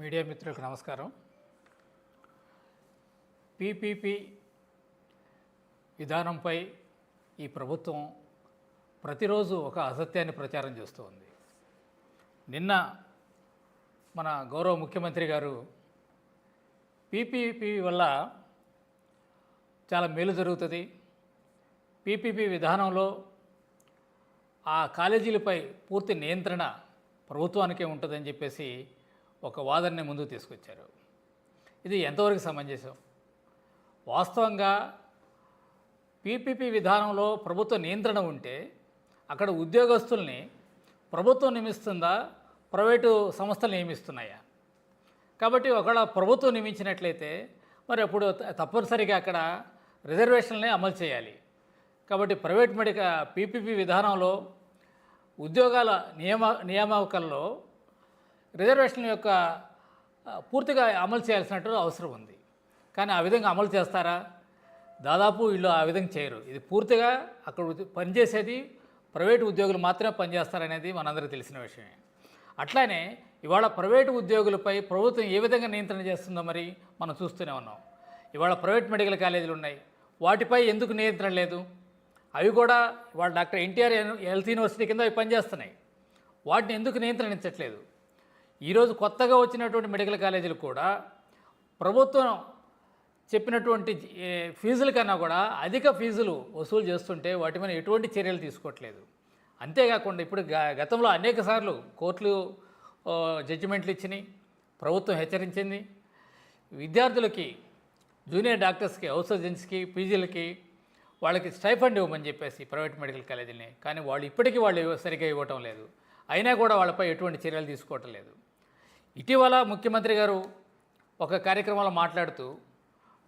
Media మిత్రులకు నమస్కారం. PPP విధానంపై ఈ ప్రభుత్వం ప్రతిరోజు ఒక అసత్యాన్ని ప్రచారం చేస్తోంది నిన్న మన గౌరవ ముఖ్యమంత్రి గారు పీపీపీ వల్ల చాలా మేలు జరుగుతుంది. పీపీపీ విధానంలో ఆ కాలేజీలపై పూర్తి నియంత్రణ ప్రభుత్వానికే ఉంటుందని చెప్పేసి ఒక వాదనని ముందుకు తీసుకొచ్చారు. ఇది ఎంతవరకు సమంజసం? వాస్తవంగా పీపీపీ విధానంలో ప్రభుత్వ నియంత్రణ ఉంటే అక్కడ ఉద్యోగస్తుల్ని ప్రభుత్వం నియమిస్తుందా ప్రైవేటు సంస్థలు నియమిస్తున్నాయా? కాబట్టి ఒకవేళ ప్రభుత్వం నియమించినట్లయితే మరి అప్పుడు తప్పనిసరిగా అక్కడ రిజర్వేషన్లనే అమలు చేయాలి. కాబట్టి ప్రైవేట్ మెడిక పీపీపీ విధానంలో ఉద్యోగాల నియమ నియామకాల్లో రిజర్వేషన్ యొక్క పూర్తిగా అమలు చేయాల్సినట్టు అవసరం ఉంది. కానీ ఆ విధంగా అమలు చేస్తారా? దాదాపు వీళ్ళు ఆ విధంగా చేయరు. ఇది పూర్తిగా అక్కడ పనిచేసేది ప్రైవేటు ఉద్యోగులు మాత్రమే పనిచేస్తారనేది మనందరికీ తెలిసిన విషయమే. అట్లానే ఇవాళ ప్రైవేటు ఉద్యోగులపై ప్రభుత్వం ఏ విధంగా నియంత్రణ చేస్తుందో మరి మనం చూస్తూనే ఉన్నాం. ఇవాళ ప్రైవేట్ మెడికల్ కాలేజీలు ఉన్నాయి. వాటిపై ఎందుకు నియంత్రణ లేదు? అవి కూడా ఇవాళ డాక్టర్ ఎన్టీఆర్ హెల్త్ యూనివర్సిటీ కింద అవి పనిచేస్తున్నాయి. వాటిని ఎందుకు నియంత్రణించట్లేదు? ఈరోజు కొత్తగా వచ్చినటువంటి మెడికల్ కాలేజీలు కూడా ప్రభుత్వం చెప్పినటువంటి ఫీజుల కన్నా కూడా అధిక ఫీజులు వసూలు చేస్తుంటే వాటి మీద ఎటువంటి చర్యలు తీసుకోవట్లేదు. అంతేకాకుండా ఇప్పుడు గ- గతంలో అనేక సార్లు కోర్టులు జడ్జిమెంట్లు ఇచ్చినాయి ప్రభుత్వం హెచ్చరించింది. విద్యార్థులకి జూనియర్ డాక్టర్స్కి హౌస్ సర్జన్స్కి పీజీలకి వాళ్ళకి స్టైఫండ్ ఇవ్వమని చెప్పేసి ప్రైవేట్ మెడికల్ కాలేజీని కానీ వాళ్ళు ఇప్పటికీ వాళ్ళు సరిగ్గా ఇవ్వటం లేదు. అయినా కూడా వాళ్ళపై ఎటువంటి చర్యలు తీసుకోవటం లేదు. ఇటీవల ముఖ్యమంత్రి గారు ఒక కార్యక్రమంలో మాట్లాడుతూ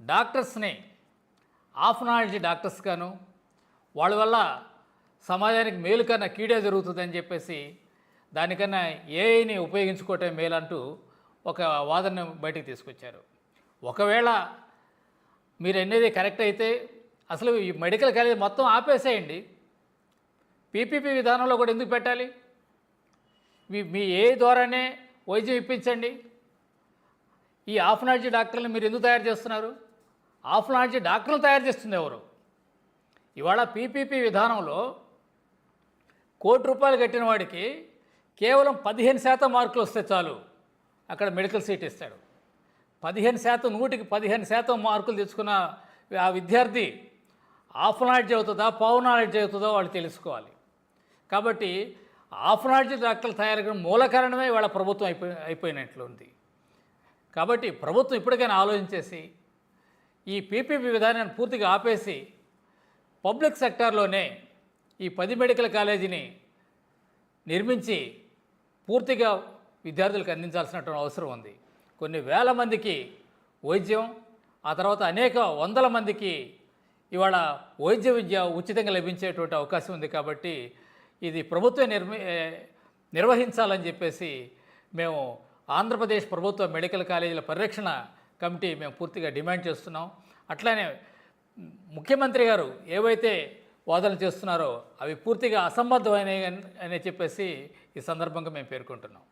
డాక్టర్స్ని ఆఫ్నాలజీ డాక్టర్స్ గాను వాళ్ళ వల్ల సమాజానికి మేలు కన్నా కీడే జరుగుతుందని చెప్పేసి దానికన్నా ఏఐని ఉపయోగించుకోవటం మేలంటూ ఒక వాదనను బయటికి తీసుకొచ్చారు. ఒకవేళ మీరు అనేది కరెక్ట్ అయితే అసలు ఈ మెడికల్ కాలేజ్ మొత్తం ఆపేసేయండి. పీపీపీ విధానంలో కూడా ఎందుకు పెట్టాలి? మీ మీ ఏ ద్వారానే వైద్యం ఇప్పించండి. ఈ ఆఫ్నాలజీ డాక్టర్లు మీరు ఎందుకు తయారు చేస్తున్నారు? ఆఫ్నాలజీ డాక్టర్లు తయారు చేస్తుంది ఎవరు? ఇవాళ పీపీపీ విధానంలో కోటి రూపాయలు కట్టిన వాడికి కేవలం పదిహేను శాతం మార్కులు వస్తే చాలు. అక్కడ మెడికల్ సీట్ ఇస్తాడు. పదిహేను శాతం నూటికి పదిహేను శాతం మార్కులు తెచ్చుకున్న ఆ విద్యార్థి ఆఫ్ నాలెడ్జ్ అవుతుందా పవర్ నాలెడ్జ్ అవుతుందో వాళ్ళు తెలుసుకోవాలి. కాబట్టి ఆఫ్నాలజీ డాక్టర్లు తయారు మూల కారణమే వాళ్ళ ప్రభుత్వం అయిపోయి అయిపోయినట్లు ఉంది. కాబట్టి ప్రభుత్వం ఇప్పటికైనా ఆలోచించేసి ఈ పీపీపీ విధానాన్ని పూర్తిగా ఆపేసి పబ్లిక్ సెక్టార్లోనే ఈ పది మెడికల్ కాలేజీని నిర్మించి పూర్తిగా విద్యార్థులకు అందించాల్సినటువంటి అవసరం ఉంది. కొన్ని వేల మందికి వైద్యం ఆ తర్వాత అనేక వందల మందికి ఇవాళ వైద్య విద్య ఉచితంగా లభించేటువంటి అవకాశం ఉంది కాబట్టి ఇది ప్రభుత్వం నిర్మి నిర్వహించాలని చెప్పేసి మేము ఆంధ్రప్రదేశ్ ప్రభుత్వ మెడికల్ కాలేజీల పరిరక్షణ కమిటీ మేము పూర్తిగా డిమాండ్ చేస్తున్నాం. అట్లానే ముఖ్యమంత్రి గారు ఏవైతే వాదనలు చేస్తున్నారో అవి పూర్తిగా అసంబద్ధమైనవి అని- అని చెప్పేసి ఈ సందర్భంగా మేము పేర్కొంటున్నాం.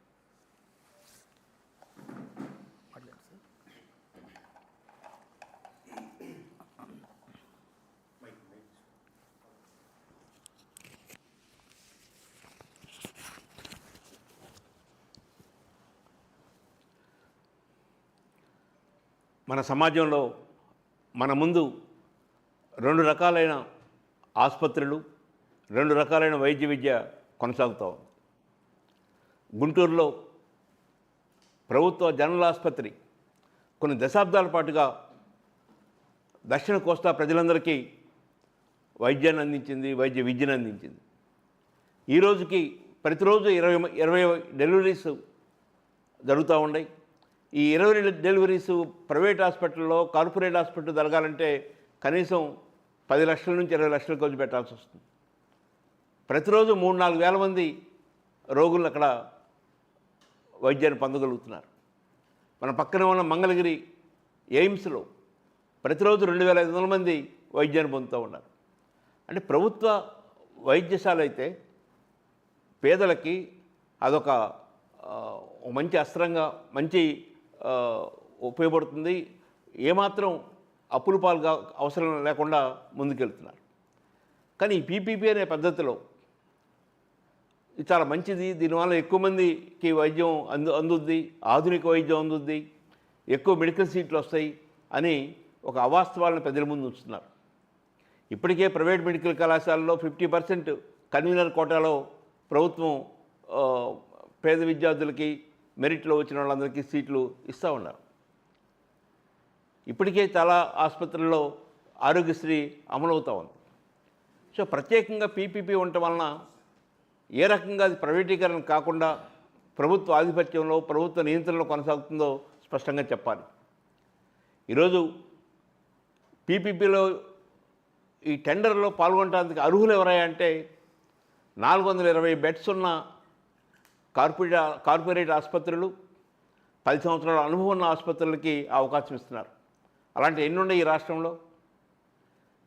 మన సమాజంలో మన ముందు రెండు రకాలైన ఆసుపత్రులు రెండు రకాలైన వైద్య విద్య కొనసాగుతూ ఉంది. గుంటూరులో ప్రభుత్వ జనరల్ ఆసుపత్రి కొన్ని దశాబ్దాల పాటుగా దక్షిణ కోస్తా ప్రజలందరికీ వైద్యాన్ని అందించింది వైద్య విద్యను అందించింది. ఈ రోజుకి ప్రతిరోజు ఇరవై ఇరవై డెలివరీస్ జరుగుతూ ఉన్నాయి. ఈ ఇరవై డెలివరీస్ ప్రైవేట్ హాస్పిటల్లో కార్పొరేట్ హాస్పిటల్ జరగాలంటే కనీసం పది లక్షల నుంచి ఇరవై లక్షల ఖర్చు పెట్టాల్సి వస్తుంది. ప్రతిరోజు మూడు నాలుగు వేల మంది రోగులను అక్కడ వైద్యాన్ని పొందగలుగుతున్నారు. మన పక్కన ఉన్న మంగళగిరి ఎయిమ్స్లో ప్రతిరోజు రెండు వేల ఐదు వందల మంది వైద్యాన్ని పొందుతూ ఉన్నారు. అంటే ప్రభుత్వ వైద్యశాల అయితే పేదలకి అదొక మంచి అస్త్రంగా మంచి ఉపయోగపడుతుంది. ఏమాత్రం అప్పుల పాలుగా అవసరం లేకుండా ముందుకెళ్తున్నారు. కానీ పీపీపీ అనే పద్ధతిలో ఇది చాలా మంచిది. దీనివల్ల ఎక్కువ మందికి వైద్యం అందు అందుద్ది ఆధునిక వైద్యం అందుద్ది ఎక్కువ మెడికల్ సీట్లు వస్తాయి అని ఒక అవాస్తవాలను ప్రజల ముందు ఉంచుతున్నారు. ఇప్పటికే ప్రైవేట్ మెడికల్ కళాశాలలో ఫిఫ్టీ పర్సెంట్ కన్వీనర్ కోటాలో ప్రభుత్వం పేద విద్యార్థులకి మెరిట్లో వచ్చిన వాళ్ళందరికీ సీట్లు ఇస్తూ ఉన్నారు. ఇప్పటికే చాలా ఆసుపత్రుల్లో ఆరోగ్యశ్రీ అమలవుతూ ఉంది. సో ప్రత్యేకంగా పీపీపీ ఉండటం వలన ఏ రకంగా అది ప్రైవేటీకరణ కాకుండా ప్రభుత్వ ఆధిపత్యంలో ప్రభుత్వ నియంత్రణలో కొనసాగుతుందో స్పష్టంగా చెప్పాలి. ఈరోజు పీపీపీలో ఈ టెండర్లో పాల్గొనడానికి అర్హులు ఎవరయ్యా అంటే నాలుగు వందల ఇరవై బెడ్స్ ఉన్న కార్పొరేట్ కార్పొరేట్ ఆసుపత్రులు పది సంవత్సరాల అనుభవం ఉన్న ఆసుపత్రులకి అవకాశం ఇస్తున్నారు. అలాంటి ఎన్ని ఉన్నాయి ఈ రాష్ట్రంలో?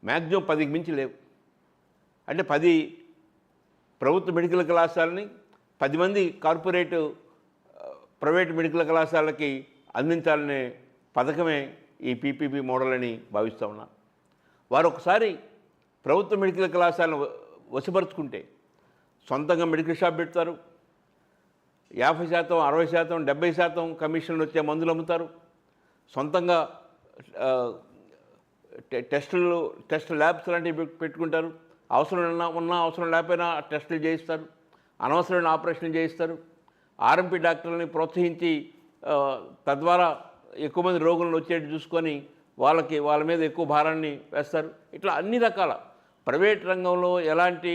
మ్యాక్సిమం పదికి మించి లేవు. అంటే పది ప్రభుత్వ మెడికల్ కళాశాలని పది మంది కార్పొరేట్ ప్రైవేట్ మెడికల్ కళాశాలకి అందించాలనే పథకమే ఈ పీపీపీ మోడల్ అని భావిస్తూ ఉన్నా. వారు ఒకసారి ప్రభుత్వ మెడికల్ కళాశాలను వశపరుచుకుంటే సొంతంగా మెడికల్ షాప్ పెడతారు. యాభై శాతం అరవై శాతం డెబ్బై శాతం కమిషన్లు వచ్చే మందులు అమ్ముతారు. సొంతంగా టెస్టులు టెస్ట్ ల్యాబ్స్ లాంటివి పెట్టుకుంటారు. అవసరం ఉన్నా అవసరం లేకపోయినా టెస్టులు చేయిస్తారు. అనవసరమైన ఆపరేషన్లు చేయిస్తారు. ఆర్ఎంపీ డాక్టర్లని ప్రోత్సహించి తద్వారా ఎక్కువ మంది రోగులను వచ్చేట్టు చూసుకొని వాళ్ళకి వాళ్ళ మీద ఎక్కువ భారాన్ని వేస్తారు. ఇట్లా అన్ని రకాల ప్రైవేట్ రంగంలో ఎలాంటి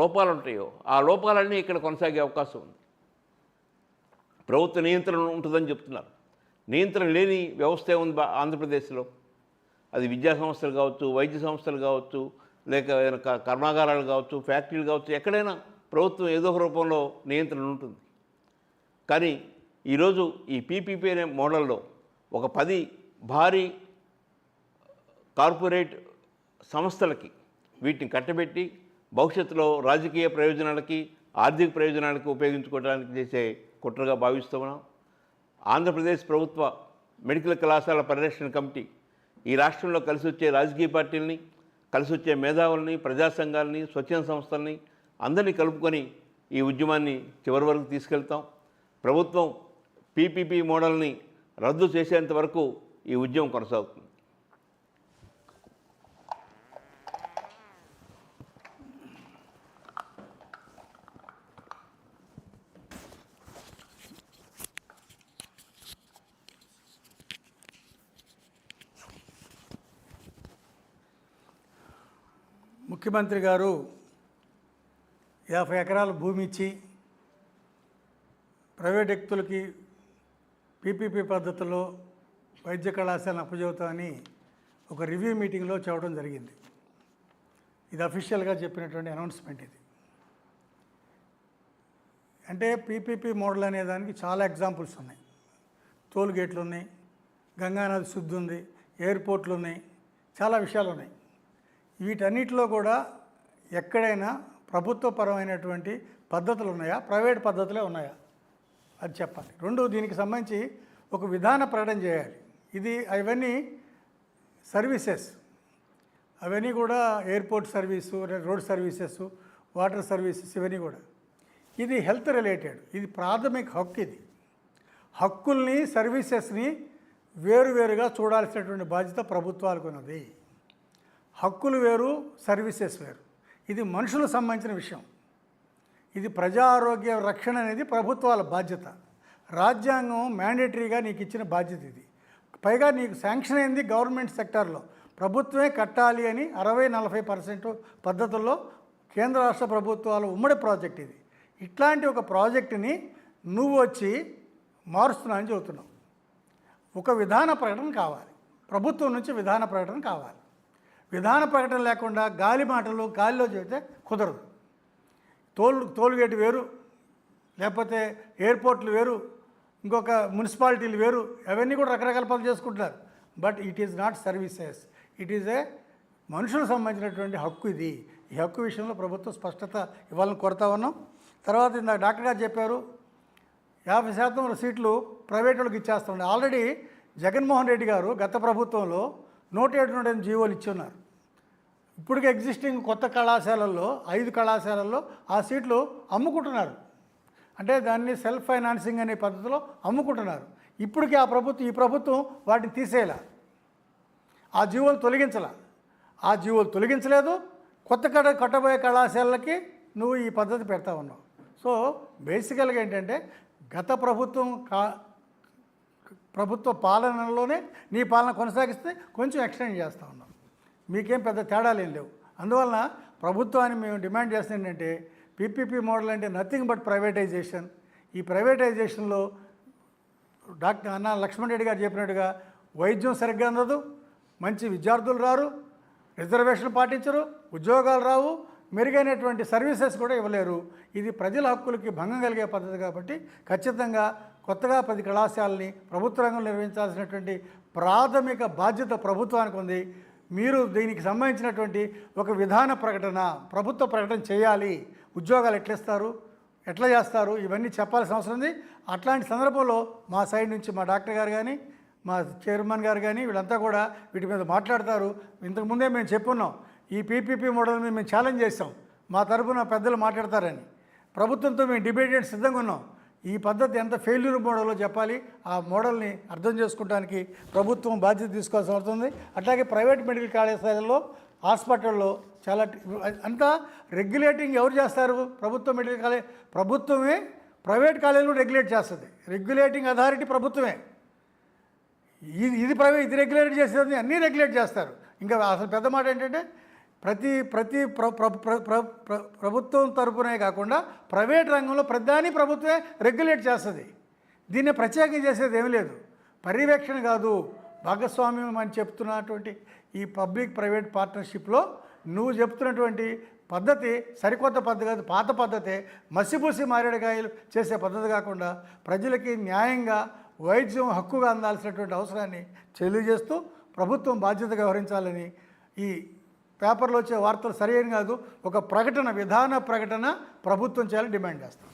లోపాలు ఉంటాయో ఆ లోపాలన్నీ ఇక్కడ కొనసాగే అవకాశం ఉంది. ప్రభుత్వ నియంత్రణ ఉంటుందని చెప్తున్నారు. నియంత్రణ లేని వ్యవస్థ ఉంది ఆంధ్రప్రదేశ్లో. అది విద్యా సంస్థలు కావచ్చు వైద్య సంస్థలు కావచ్చు లేక ఏదైనా కర్మాగారాలు కావచ్చు ఫ్యాక్టరీలు కావచ్చు ఎక్కడైనా ప్రభుత్వం ఏదో ఒక రూపంలో నియంత్రణ ఉంటుంది. కానీ ఈరోజు ఈ పీపీపీ అనే మోడల్లో ఒక పది భారీ కార్పొరేట్ సంస్థలకి వీటిని కట్టబెట్టి భవిష్యత్తులో రాజకీయ ప్రయోజనాలకి ఆర్థిక ప్రయోజనాలకి ఉపయోగించుకోవడానికి చేసే కుట్రగా భావిస్తున్నాం ఆంధ్రప్రదేశ్ ప్రభుత్వ మెడికల్ కళాశాల పరిరక్షణ కమిటీ ఈ రాష్ట్రంలో కలిసి వచ్చే రాజకీయ పార్టీలని కలిసి వచ్చే మేధావుల్ని ప్రజా సంఘాలని స్వచ్ఛంద సంస్థల్ని అందరినీ కలుపుకొని ఈ ఉద్యమాన్ని చివరి వరకు తీసుకెళ్తాం. ప్రభుత్వం పీపీపీ మోడల్ని రద్దు చేసేంత వరకు ఈ ఉద్యమం కొనసాగుతుంది. ముఖ్యమంత్రి గారు యాభై ఎకరాల భూమి ఇచ్చి ప్రైవేట్ వ్యక్తులకి పీపీపీ పద్ధతిలో వైద్య కళాశాలను అప్పచెబుతామని ఒక రివ్యూ మీటింగ్లో చెప్పడం జరిగింది. ఇది అఫీషియల్గా చెప్పినటువంటి అనౌన్స్మెంట్ ఇది. అంటే పీపీపీ మోడల్ అనే దానికి చాలా ఎగ్జాంపుల్స్ ఉన్నాయి. టోల్ గేట్లు ఉన్నాయి గంగానది శుద్ధి ఉంది ఎయిర్పోర్ట్లు ఉన్నాయి చాలా విషయాలు ఉన్నాయి. వీటన్నిటిలో కూడా ఎక్కడైనా ప్రభుత్వపరమైనటువంటి పద్ధతులు ఉన్నాయా? ప్రైవేట్ పద్ధతులే ఉన్నాయా? అది చెప్పాలి. రెండు దీనికి సంబంధించి ఒక విధాన ప్రకటన చేయాలి. ఇది అవన్నీ సర్వీసెస్. అవన్నీ కూడా airport service road services water services ఇవన్నీ కూడా. ఇది హెల్త్ రిలేటెడ్. ఇది ప్రాథమిక హక్కు ఇది. హక్కుల్ని సర్వీసెస్ని వేరువేరుగా చూడాల్సినటువంటి బాధ్యత ప్రభుత్వాలకు ఉన్నది హక్కులు వేరు సర్వీసెస్ వేరు. ఇది మనుషులకు సంబంధించిన విషయం. ఇది ప్రజా ఆరోగ్య రక్షణ అనేది ప్రభుత్వాల బాధ్యత. రాజ్యాంగం మ్యాండేటరీగా నీకు ఇచ్చిన బాధ్యత ఇది. పైగా నీకు శాంక్షన్ అయింది గవర్నమెంట్ సెక్టార్లో ప్రభుత్వమే కట్టాలి అని అరవై నలభై పర్సెంట్ పద్ధతుల్లో కేంద్ర రాష్ట్ర ప్రభుత్వాల ఉమ్మడి ప్రాజెక్ట్ ఇది. ఇట్లాంటి ఒక ప్రాజెక్టుని నువ్వు వచ్చి మారుస్తున్నా అని చెబుతున్నావు. ఒక విధాన ప్రకటన కావాలి. ప్రభుత్వం నుంచి విధాన ప్రకటన కావాలి. విధాన ప్రకటన లేకుండా గాలి మాటలు గాలిలో చెబితే కుదరదు. టోల్ టోల్ గేట్ వేరు లేకపోతే ఎయిర్పోర్ట్లు వేరు ఇంకొక మున్సిపాలిటీలు వేరు అవన్నీ కూడా రకరకాల పనులు చేసుకుంటున్నారు. But it is not services. It is a మనుషులకు సంబంధించినటువంటి హక్కు ఇది. ఈ హక్కు విషయంలో ప్రభుత్వం స్పష్టత ఇవ్వాలని కోరుతా ఉన్నాం. తర్వాత ఇందాక డాక్టర్ గారు చెప్పారు యాభై శాతం సీట్లు ప్రైవేట్ వాళ్ళకి ఇచ్చేస్తున్నాడు ఆల్రెడీ జగన్మోహన్ రెడ్డి గారు గత ప్రభుత్వంలో నూట ఏడు నూట ఎనిమిది జీవోలు ఇచ్చున్నారు ఇప్పటికి ఎగ్జిస్టింగ్ కొత్త కళాశాలల్లో ఐదు కళాశాలల్లో ఆ సీట్లు అమ్ముకుంటున్నారు. అంటే దాన్ని సెల్ఫ్ ఫైనాన్సింగ్ అనే పద్ధతిలో అమ్ముకుంటున్నారు. ఇప్పటికీ ఆ ప్రభుత్వం ఈ ప్రభుత్వం వాటిని తీసేయాల. ఆ జీవోలు తొలగించాల. ఆ జీవోలు తొలగించలేదు. కొత్త కడ కట్టబోయే కళాశాలలకి నువ్వు ఈ పద్ధతి పెడతా ఉన్నావు. సో బేసికల్గా ఏంటంటే గత ప్రభుత్వం కా ప్రభుత్వ పాలనలోనే నీ పాలన కొనసాగిస్తే కొంచెం ఎక్స్టెండ్ చేస్తూ ఉన్నాం మీకేం పెద్ద తేడాలు లేవు. అందువలన ప్రభుత్వాన్ని మేము డిమాండ్ చేస్తుంది ఏంటంటే పీపీపీ మోడల్ అంటే నథింగ్ బట్ ప్రైవేటైజేషన్. ఈ ప్రైవేటైజేషన్లో డాక్టర్ అన్న లక్ష్మణ్ రెడ్డి గారు చెప్పినట్టుగా వైద్యం సరిగ్గా అందదు మంచి విద్యార్థులు రారు రిజర్వేషన్ పాటించరు ఉద్యోగాలు రావు మెరుగైనటువంటి సర్వీసెస్ కూడా ఇవ్వలేరు. ఇది ప్రజల హక్కులకి భంగం కలిగే పద్ధతి కాబట్టి ఖచ్చితంగా కొత్తగా పది కళాశాలని ప్రభుత్వ రంగంలో నిర్వహించాల్సినటువంటి ప్రాథమిక బాధ్యత ప్రభుత్వానికి ఉంది. మీరు దీనికి సంబంధించినటువంటి ఒక విధాన ప్రకటన ప్రభుత్వ ప్రకటన చేయాలి. ఉద్యోగాలు ఎట్లా ఇస్తారు ఎట్లా చేస్తారు? ఇవన్నీ చెప్పాల్సిన అవసరం ఉంది. అట్లాంటి సందర్భంలో మా సైడ్ నుంచి మా డాక్టర్ గారు కానీ మా చైర్మన్ గారు కానీ వీళ్ళంతా కూడా వీటి మీద మాట్లాడతారు. ఇంతకుముందే మేము చెప్పున్నాం. ఈ పీపీపీ మోడల్ మీద మేము ఛాలెంజ్ చేస్తాం మా తరపున పెద్దలు మాట్లాడతారని. ప్రభుత్వంతో మేము డిబేట్ సిద్ధంగా ఉన్నాం. ఈ పద్ధతి ఎంత ఫెయిల్యూర్ మోడల్లో చెప్పాలి ఆ మోడల్ని అర్థం చేసుకోవడానికి ప్రభుత్వం బాధ్యత తీసుకోవాల్సి అవుతుంది అట్లాగే ప్రైవేట్ మెడికల్ కళాశాలల్లో హాస్పిటల్లో చాలా అంతా రెగ్యులేటింగ్ ఎవరు చేస్తారు? ప్రభుత్వ మెడికల్ కాలేజ్ ప్రభుత్వమే ప్రైవేట్ కాలేజీలు రెగ్యులేట్ చేస్తుంది. రెగ్యులేటింగ్ అథారిటీ ప్రభుత్వమే. ఇది ఇది ప్రైవేట్ ఇది రెగ్యులేట్ చేసేది అన్నీ రెగ్యులేట్ చేస్తారు. ఇంకా అసలు పెద్ద మాట ఏంటంటే ప్రతి ప్రతి ప్ర ప్ర- ప్ర- ప్రభుత్వం తరపునే కాకుండా ప్రైవేట్ రంగంలో ప్రధాని ప్రభుత్వమే రెగ్యులేట్ చేస్తుంది. దీన్ని ప్రత్యేకం చేసేది ఏమీ లేదు. పర్యవేక్షణ కాదు. భాగస్వామ్యం అని చెప్తున్నటువంటి ఈ పబ్లిక్ ప్రైవేట్ పార్ట్నర్షిప్లో నువ్వు చెప్తున్నటువంటి పద్ధతి సరికొత్త పద్ధతి కాదు పాత పద్ధతి మసిపూసి మారేడుకాయలు చేసే పద్ధతి కాకుండా ప్రజలకి న్యాయంగా వైద్యం హక్కుగా అందాల్సినటువంటి అవసరాన్ని తెలియజేస్తూ ప్రభుత్వం బాధ్యతగా వ్యవహరించాలని ఈ పేపర్లో వచ్చే వార్తలు సరైన కాదు. ఒక ప్రకటన విధాన ప్రకటన ప్రభుత్వం చేయాలని డిమాండ్ చేస్తాం.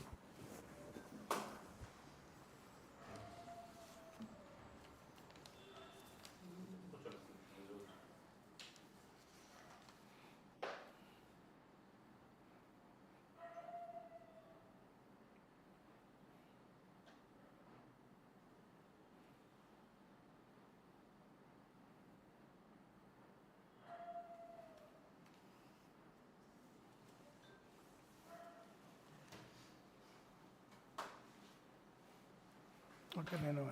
ఓకే నేను